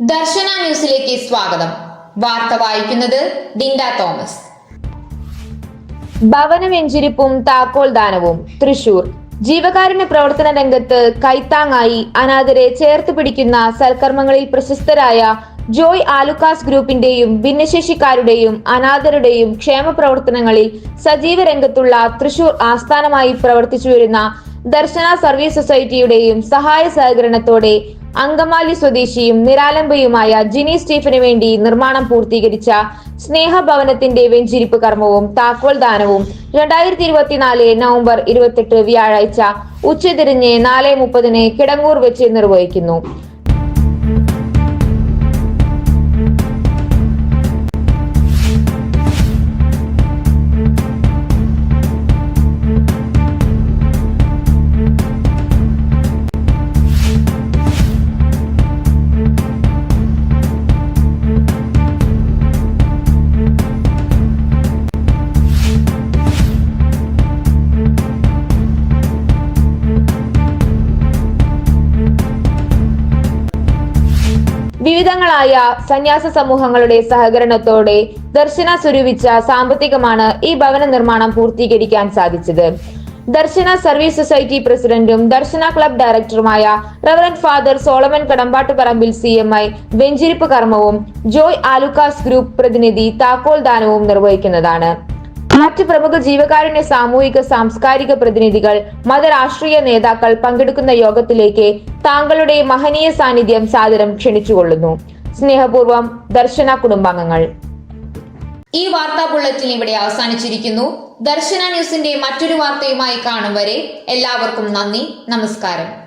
സ്വാഗതം. വാർത്ത വായിക്കുന്നത് ഡിൻഡ തോമസ്. ഭവന വെഞ്ചിരിപ്പും താക്കോൽ ദാനവും. തൃശൂർ. ജീവകാരുണ്യ പ്രവർത്തന രംഗത്ത് കൈത്താങ്ങായി അനാഥരെ ചേർത്ത് പിടിക്കുന്ന സൽക്കർമ്മങ്ങളിൽ പ്രശസ്തരായ ജോയ് ആലുക്കാസ് ഗ്രൂപ്പിന്റെയും ഭിന്നശേഷിക്കാരുടെയും അനാഥരുടെയും ക്ഷേമ പ്രവർത്തനങ്ങളിൽ സജീവ രംഗത്തുള്ള തൃശൂർ ആസ്ഥാനമായി പ്രവർത്തിച്ചു വരുന്ന ദർശന സർവീസ് സൊസൈറ്റിയുടെയും സഹായ സഹകരണത്തോടെ അങ്കമാലി സ്വദേശിയും നിരാലംബയുമായ ജിനി സ്റ്റീഫന് വേണ്ടി നിർമ്മാണം പൂർത്തീകരിച്ച സ്നേഹഭവനത്തിന്റെ വെഞ്ചിരിപ്പ് കർമ്മവും താക്കോൽ ദാനവും രണ്ടായിരത്തി ഇരുപത്തിനാല് നവംബർ ഇരുപത്തെട്ട് വ്യാഴാഴ്ച ഉച്ചതിരിഞ്ഞ് നാല് മുപ്പതിന് കിടങ്ങൂർ വെച്ച് നിർവഹിക്കുന്നു. വിവിധങ്ങളായ സന്യാസ സമൂഹങ്ങളുടെ സഹകരണത്തോടെ ദർശന സ്വരൂപിച്ച സാമ്പത്തികമാണ് ഈ ഭവന നിർമ്മാണം പൂർത്തീകരിക്കാൻ സാധിച്ചത്. ദർശന സർവീസ് സൊസൈറ്റി പ്രസിഡന്റും ദർശന ക്ലബ് ഡയറക്ടറുമായ reverend father Solomon Kadambattuparambil C M I വെഞ്ചിരിപ്പ് കർമ്മവും ജോയ് ആലുക്കാസ് ഗ്രൂപ്പ് പ്രതിനിധി താക്കോൽ ദാനവും നിർവഹിക്കുന്നതാണ്. മറ്റ് പ്രമുഖ ജീവകാരുണ്യ സാമൂഹിക സാംസ്കാരിക പ്രതിനിധികൾ മതരാഷ്ട്രീയ നേതാക്കൾ പങ്കെടുക്കുന്ന യോഗത്തിലേക്ക് താങ്കളുടെ മഹനീയ സാന്നിധ്യം സാദരം ക്ഷണിച്ചുകൊള്ളുന്നു. സ്നേഹപൂർവം ദർശന കുടുംബാംഗങ്ങൾ. ഈ വാർത്താ ബുള്ളറ്റിൻ ഇവിടെ അവസാനിച്ചിരിക്കുന്നു. ദർശന ന്യൂസിന്റെ മറ്റൊരു വാർത്തയുമായി കാണും വരെ എല്ലാവർക്കും നന്ദി നമസ്കാരം.